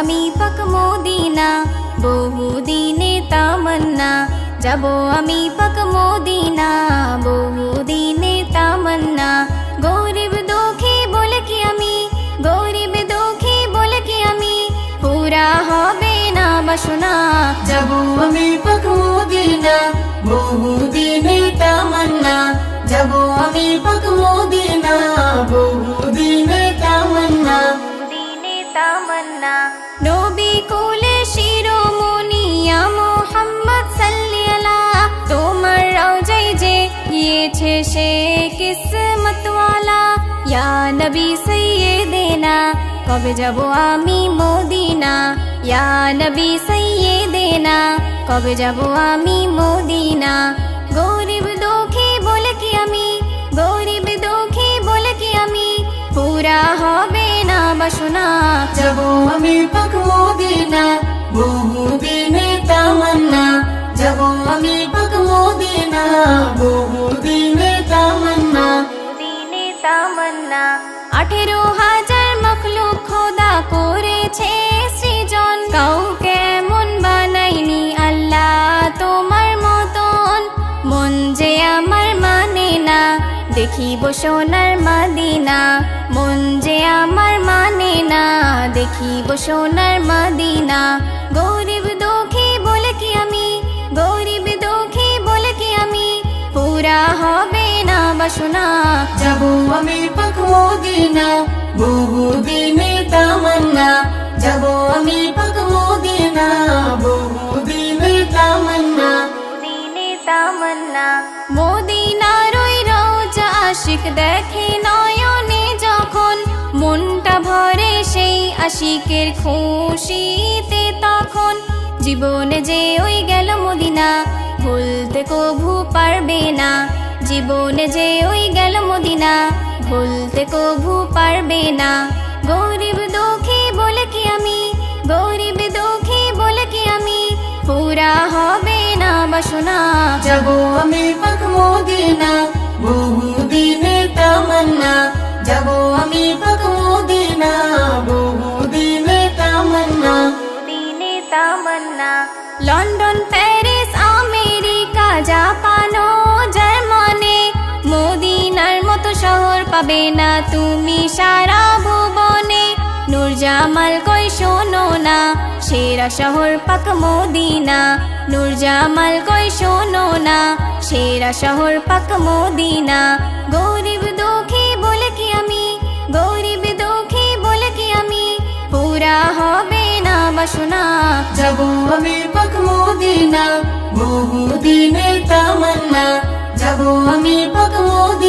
আমি পাক মদিনা বহুদিনে তামান্না। যাব আমি পাক মদিনা বহুদিনে তামান্না। গরিব দুঃখী বলে কি আমি? গরিব দুঃখী বলে কি আমি? পুরা হবে না বাসনা। যাব আমি পাক মদিনা। নবী কুলে শিরোমণিয়া মোহাম্মদ সাল্লিয়ালা তোমার রওজাই যে গিয়েছে সে কিসমত ওয়ালা ইয়া নবী সৈয়দেনা কবে যাব আমি মদিনা? ইয়া নবী সৈয়দেনা কবে যাব আমি মদিনা? বাসনা যাব আমি পাক মদিনা বহুদিনে তামান্না। যাব আমি পাক মদিনা বহুদিনে তামান্না। দিনে তামান্না। আঠেরো হাজার মখলুক খোদা করেছে। দেখিব সোনার মাদিনা মন যে আমার মানে না। দেখিব সোনার মাদিনা গরিব দুঃখী বলে কি আমি? গরিব দুঃখী বলে কি আমি? পুরা হবে না বাসনা। যাব আমি পাক মদিনা বহুদিনে তামান্না। যাব আমি পাক মদিনা তামান্না দিনে তামান্না। মদিনার ওই রোজা আশিক দেখে নয়নে যখন মনটা ভরে সেই আশিকের খুশিতে তখন জীবনে যে ওই গেল মদিনা, ভুলতে কভু পারবে না। জীবনে যে ওই গেল মদিনা, ভুলতে কভু পারবে না। গরিব দুঃখী বলে কি আমি? গরিব দুঃখী বলে কি আমি? পুরা হবে না বাসনা যাব আমি পাক মদিনা। পাবে না তুমি সারা ভুবনে। নূর জামাল কই শোনো না, সেরা শহর পাক মদিনা। নূর জামাল কই শোনো না, সেরা শহর পাক মদিনা। গরিব দুঃখী বলে কি আমি, গরিব দুঃখী বলে কি আমি, পুরা হবে না বাসনা। যাব আমি পাক মদিনা বহুদিনে তামান্না। যাব আমি পাক মদিনা।